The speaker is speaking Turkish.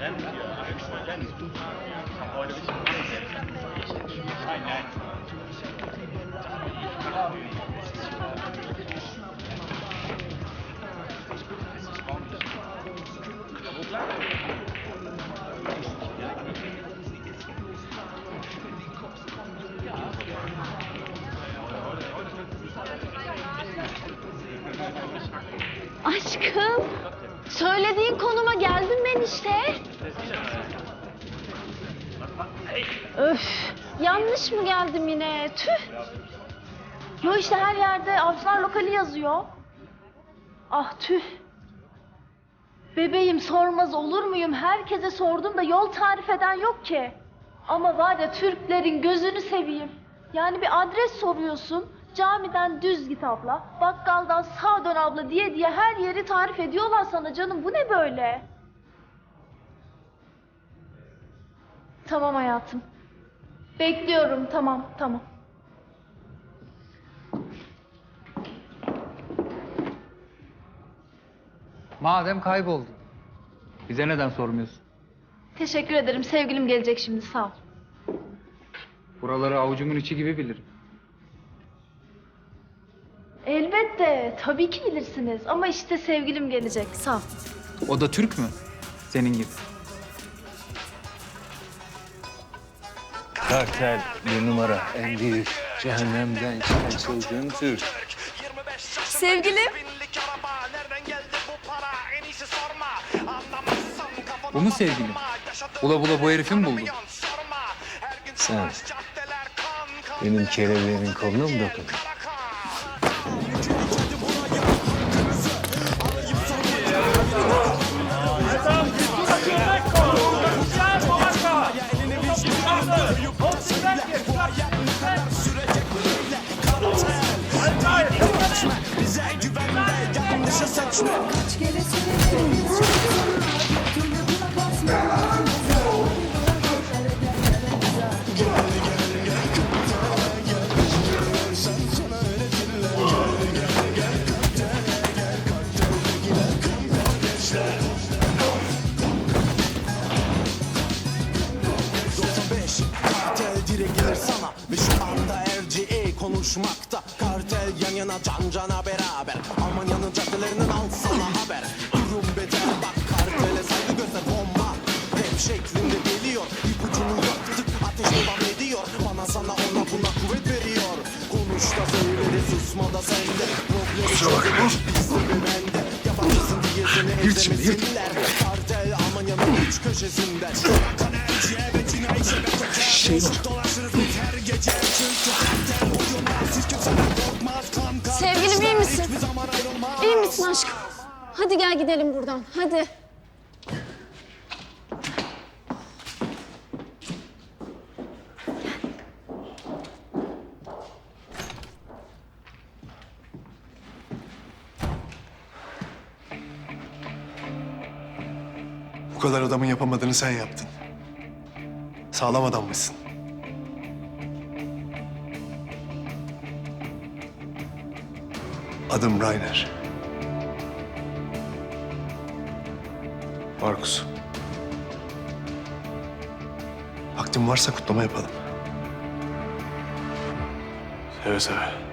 Rennen hier, eigentlich mal rennen. Heute bin ich im Nein, nein. Aşkım, söylediğin konuma geldim ben işte. Öf, yanlış mı geldim yine? Tüh. Yo işte her yerde avcılar lokali yazıyor. Ah tüh. Bebeğim sormaz olur muyum? Herkese sordum da yol tarif eden yok ki. Ama var ya Türklerin gözünü seveyim. Yani bir adres soruyorsun. Camiden düz git abla. Bakkaldan sağ dön abla diye diye her yeri tarif ediyorlar sana canım. Bu ne böyle? Tamam hayatım. Bekliyorum tamam tamam. Madem kayboldun. Bize neden sormuyorsun? Teşekkür ederim. Sevgilim gelecek şimdi sağ ol. Buraları avucumun içi gibi bilirim. Elbette. Tabii ki bilirsiniz. Ama işte sevgilim gelecek. Sağ ol. O da Türk mü? Senin gibi. Kartel bir numara en büyük cehennemden çıkan çılgın Türk. Sevgilim. Bu mu sevgilim? Bula bula bu herifi mi buldun? Sen benim kelebeğimin koluna mı dokundun? Konuşmakta. Kartel yan yana can cana beraber her gece Çünkü kartel oyunlar Siz kimseden korkmaz kan kan Sevgilim iyi misin? İyi misin aşkım? Hadi gel gidelim buradan. Hadi. Bu kadar adamın yapamadığını sen yaptın. Sağlam adammışsın. Adım Rainer. Markus. Vaktin varsa kutlama yapalım. Seve seve.